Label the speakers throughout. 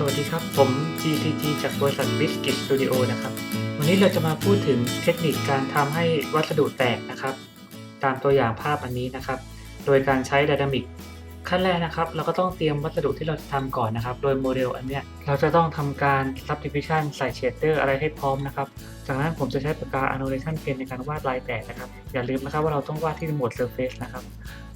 Speaker 1: สวัสดีครับ ผม GTG จากบริษัท b i s c u i t Studio นะครับ วันนี้เราจะมาพูดถึงเทคนิคการทำให้วัสดุแตกนะครับ ตามตัวอย่างภาพอันนี้นะครับ โดยการใช้ไดนามิกขั้นแรกนะครับ เราก็ต้องเตรียมวัสดุที่เราจะทำก่อนนะครับ โดยโมเดลอันเนี้ยเราจะต้องทำการ subdivision ใส่เชดเดอร์อะไรให้พร้อมนะครับ จากนั้นผมจะใช้ปากกา annotation pen ในการวาดลายแตกนะครับ อย่าลืมนะครับว่าเราต้องวาดที่โหมด surface นะครับ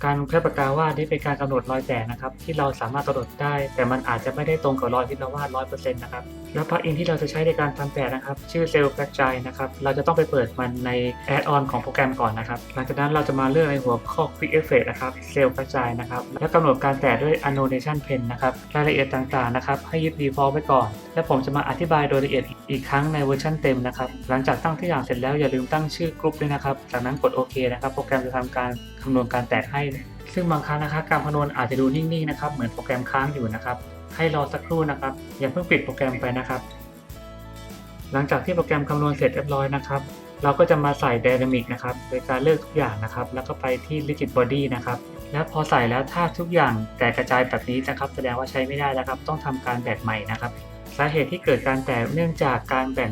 Speaker 1: การใช้ปากกาวาดนี่เป็นการกำหนดรอยแตกนะครับ ที่เราสามารถกำหนดได้ แต่มันอาจจะไม่ได้ตรงกับรอยที่เราวาด100%นต์นะครับ แล้วพลักอินที่เราจะใช้ในการทำแตกนะครับ ชื่อ Cell f r a g i l e นะครับ เราจะต้องไปเปิดมันใน Add-on ของโปรแกรมก่อนนะครับ หลังจากนั้นเราจะมาเลือกในหัวข้อ Quick Effect นะครับ Cell f r a g i l e นะครับ แล้วกำหนดการแตกด้วย Annotation Pen นะครับ รายละเอียดต่างๆนะครับ ให้ยึด default ไว้ก่อนและผมจะมาอธิบายโดยละเอียดอีกครั้งในเวอร์ชันเต็มนะครับ หลังจากตั้งทุกอย่างเสร็จแล้วอย่าลืมตั้งชื่อกลุ่มด้วยนะครับ จากนั้นกดโอเคนะครับโปรแกรมจะทำการคำนวณการแตกให้ ซึ่งบางครั้งนะครับการคำนวณอาจจะดูนิ่งๆนะครับเหมือนโปรแกรมค้างอยู่นะครับ ให้รอสักครู่นะครับ อย่าเพิ่งปิดโปรแกรมไปนะครับ หลังจากที่โปรแกรมคำนวณเสร็จเรียบร้อยนะครับเราก็จะมาใส่ Dynamic นะครับโดยการเลือกทุกอย่างนะครับ แล้วก็ไปที่ Rigid Body นะครับ แล้วพอใส่แล้วถ้าทุกอย่างแตกกระจายแบบนี้นะครับ แสดงว่าใช้ไม่ได้แล้วครับ ต้องทำการแบกใหม่นะครับ สาเหตุที่เกิดการแตกเนื่องจากการแบ่ง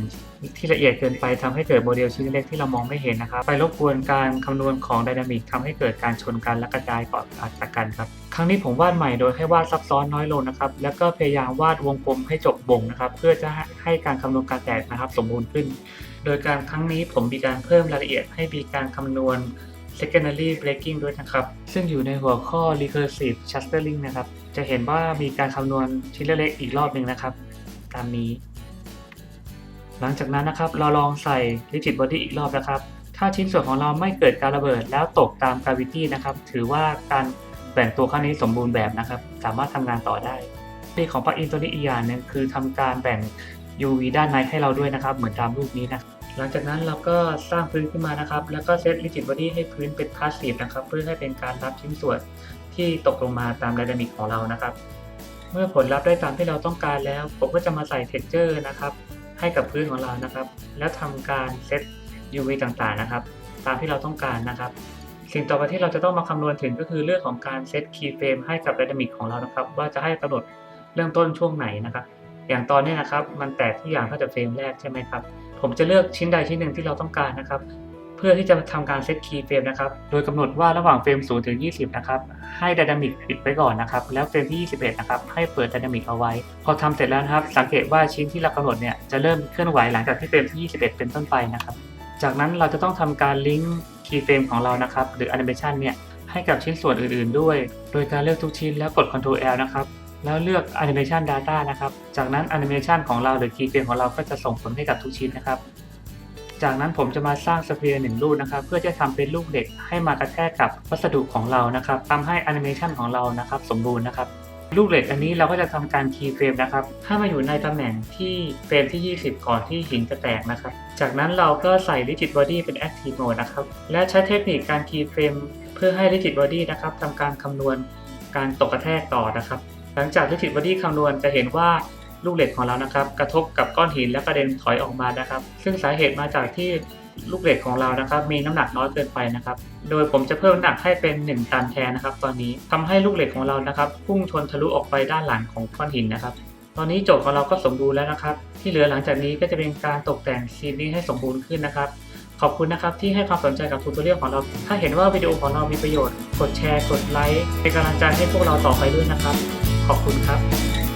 Speaker 1: ที่ละเอียดเกินไปทำให้เกิดโมเดลชิ้นเล็กที่เรามองไม่เห็นนะครับ ไปรบกวนการคำนวณของไดนามิกทำให้เกิดการชนกันและกระจายก่อนอัดกันครับ ครั้งนี้ผมวาดใหม่โดยให้วาดซับซ้อนน้อยลงนะครับ แล้วก็พยายามวาดวงกลมให้จบวงนะครับ เพื่อจะให้การคำนวณการแตกนะครับ สมบูรณ์ขึ้น โดยการครั้งนี้ผมมีการเพิ่มรายละเอียดให้มีการคำนวณ secondary breaking ด้วยนะครับ ซึ่งอยู่ในหัวข้อ recursive clustering นะครับ จะเห็นว่ามีการคำนวณชิ้นเล็กๆอีกรอบหนึ่งนะครับ ตามนี้ หลังจากนั้นนะครับเราลองใส่ rigid body อีกรอบนะครับ ถ้าชิ้นส่วนของเราไม่เกิดการระเบิดแล้วตกตาม gravity นะครับ ถือว่าการแบ่งตัวครั้งนี้สมบูรณ์แบบนะครับ สามารถทำงานต่อได้ที่ของปลั๊กอินตัวนี้อีกอย่างนึงคือทำการแบ่ง UV ด้านในให้เราด้วยนะครับ เหมือนตามรูปนี้นะหลังจากนั้นเราก็สร้างพื้นขึ้นมานะครับ แล้วก็เซต rigid body ให้พื้นเป็นพาสซีฟนะครับ เพื่อให้เป็นการรับชิ้นส่วนที่ตกลงมาตามไดนามิกของเรานะครับ เมื่อผลลัพธ์ได้ตามที่เราต้องการแล้ว ผมก็จะมาใส่ texture นะครับ ให้กับพื้นของเรานะครับ แล้วทำการเซต UV ต่างๆนะครับ ตามที่เราต้องการนะครับ สิ่งต่อไปที่เราจะต้องมาคำนวณถึงก็คือเรื่องของการเซต keyframe ให้กับ dynamic ของเรานะครับ ว่าจะให้กำหนดเริ่มต้นช่วงไหนนะครับ อย่างตอนนี้นะครับ มันแตกที่อย่างถ้าจะเฟรมแรกใช่ไหมครับ ผมจะเลือกชิ้นใดชิ้นหนึ่งที่เราต้องการนะครับ เพื่อที่จะทำการเซตคีย์เฟรมนะครับ โดยกำหนดว่าระหว่างเฟรม0ถึง 20 นะครับ ให้ไดนามิกปิดไว้ก่อนนะครับ แล้วเฟรมที่ 21 นะครับ ให้เปิดไดนามิกเอาไว้ พอทำเสร็จแล้วนะครับ สังเกตว่าชิ้นที่เรากำหนดเนี่ย จะเริ่มเคลื่อนไหวหลังจากที่เฟรมที่ 21 เป็นต้นไปนะครับ จากนั้นเราจะต้องทำการลิงก์คีย์เฟรมของเรานะครับ หรือแอนิเมชันเนี่ย ให้กับชิ้นส่วนอื่น ๆ ด้วย โดยการเลือกทุกชิ้นแล้วกด Ctrl L นะครับ แล้วเลือก Animation Data นะครับ จากนั้น Animation ของเราหรือ Keyframe ของเราก็จะส่งผลให้กับทุกชิ้นนะครับ จากนั้นผมจะมาสร้างสเฟียร์หนึ่งลูกนะครับ เพื่อจะทำเป็นลูกเหล็กให้มากระแทกกับวัสดุของเรานะครับทำให้ Animation ของเรานะครับสมบูรณ์นะครับลูกเหล็กอันนี้เราก็จะทำการคีย์เฟรมนะครับให้มาอยู่ในตำแหน่งที่เฟรมที่ 20 ก่อนที่หินจะแตกนะครับ จากนั้นเราก็ใส่ Rigid Body เป็น Active Mode นะครับ และใช้เทคนิคการคีย์เฟรมเพื่อให้ Rigid Body นะครับทำการคำนวณการตกกระแทกต่อนะครับ หลังจาก Rigid Body คำนวณจะเห็นว่า ลูกเหล็กของเรานะครับ กระทบกับก้อนหินและกระเด็นถอยออกมานะครับ ซึ่งสาเหตุมาจากที่ลูกเหล็กของเรานะครับ มีน้ำหนักน้อยเกินไปนะครับ โดยผมจะเพิ่มน้ำหนักให้เป็น 1 ตันแทนนะครับ ตอนนี้ทำให้ลูกเหล็กของเรานะครับพุ่งชนทะลุออกไปด้านหลังของก้อนหินนะครับ ตอนนี้โจทย์ของเราก็สมบูรณ์แล้วนะครับ ที่เหลือหลังจากนี้ก็จะเป็นการตกแต่งซีนนี้ให้สมบูรณ์ขึ้นนะครับขอบคุณนะครับที่ให้ความสนใจกับทูตอเรียลของเรา ถ้าเห็นว่าวิดีโอของเรามีประโยชน์ กดแชร์ กดไลค์ เป็นกำลังใจให้พวกเราต่อไปด้วยนะครับ ขอบคุณครับ